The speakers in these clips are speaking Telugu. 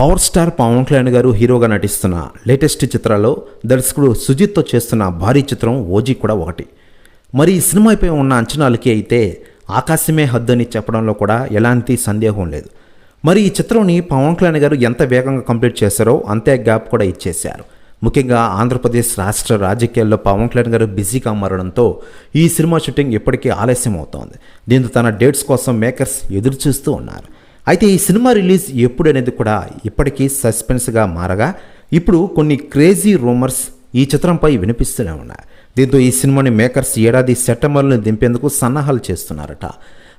పవర్ స్టార్ పవన్ కళ్యాణ్ గారు హీరోగా నటిస్తున్న లేటెస్ట్ చిత్రాల్లో దర్శకుడు సుజిత్తో చేస్తున్న భారీ చిత్రం ఓజీ కూడా ఒకటి. మరి ఈ సినిమాపై ఉన్న అంచనాలకి అయితే ఆకాశమే హద్దు అని చెప్పడంలో కూడా ఎలాంటి సందేహం లేదు. మరి ఈ చిత్రంని పవన్ కళ్యాణ్ గారు ఎంత వేగంగా కంప్లీట్ చేశారో అంతే గ్యాప్ కూడా ఇచ్చేశారు. ముఖ్యంగా ఆంధ్రప్రదేశ్ రాష్ట్ర రాజకీయాల్లో పవన్ కళ్యాణ్ గారు బిజీగా మారడంతో ఈ సినిమా షూటింగ్ ఇప్పటికీ ఆలస్యం అవుతోంది దీంతో తన డేట్స్ కోసం మేకర్స్ ఎదురు చూస్తూ ఉన్నారు. అయితే ఈ సినిమా రిలీజ్ ఎప్పుడు అనేది కూడా ఇప్పటికీ సస్పెన్స్గా మారగా ఇప్పుడు కొన్ని క్రేజీ రూమర్స్ ఈ చిత్రంపై వినిపిస్తూనే ఉన్నాయి. దీంతో ఈ సినిమాని మేకర్స్ ఏడాది సెప్టెంబర్లో దింపేందుకు సన్నాహాలు చేస్తున్నారట.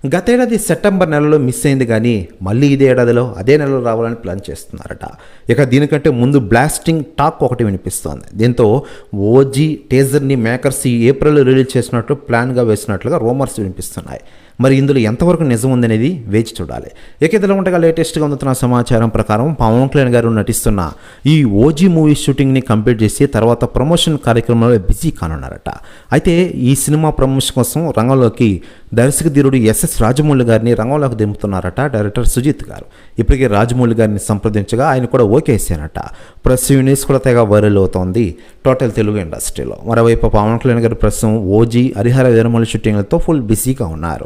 గతేడాది సెప్టెంబర్ నెలలో మిస్ అయింది కానీ మళ్ళీ ఇదే ఏడాదిలో అదే నెలలో రావాలని ప్లాన్ చేస్తున్నారట. ఇక దీనికంటే ముందు బ్లాస్టింగ్ టాక్ ఒకటి వినిపిస్తోంది. దీంతో ఓజీ టేజర్ని మేకర్స్ ఈ ఏప్రిల్లో రిలీజ్ చేసినట్లు ప్లాన్గా వేసినట్లుగా రూమర్స్ వినిపిస్తున్నాయి. మరి ఇందులో ఎంతవరకు నిజం ఉందనేది వేచి చూడాలి. ఇక ఇదిలో ఉండగా లేటెస్ట్గా అందుతున్న సమాచారం ప్రకారం పవన్ కళ్యాణ్ గారు నటిస్తున్న ఈ ఓజీ మూవీ షూటింగ్ని కంప్లీట్ చేసి తర్వాత ప్రమోషన్ కార్యక్రమంలో బిజీ కానున్నారట. అయితే ఈ సినిమా ప్రమోషన్ కోసం రంగంలోకి దర్శక ధీరుడు ఎస్ఎస్ రాజమౌళి గారిని రంగంలోకి దింపుతున్నారట డైరెక్టర్ సుజిత్ గారు. ఇప్పటికే రాజమౌళి గారిని సంప్రదించగా ఆయన కూడా ఓకే చేశారట. ప్రెస్ యూనిస్ కూడా తెగ వైరల్ అవుతోంది టోటల్ తెలుగు ఇండస్ట్రీలో. మరోవైపు పవన్ కళ్యాణ్ గారు ప్రస్తుతం ఓజీ హరిహర వీరమల్లి షూటింగ్లతో ఫుల్ బిజీగా ఉన్నారు.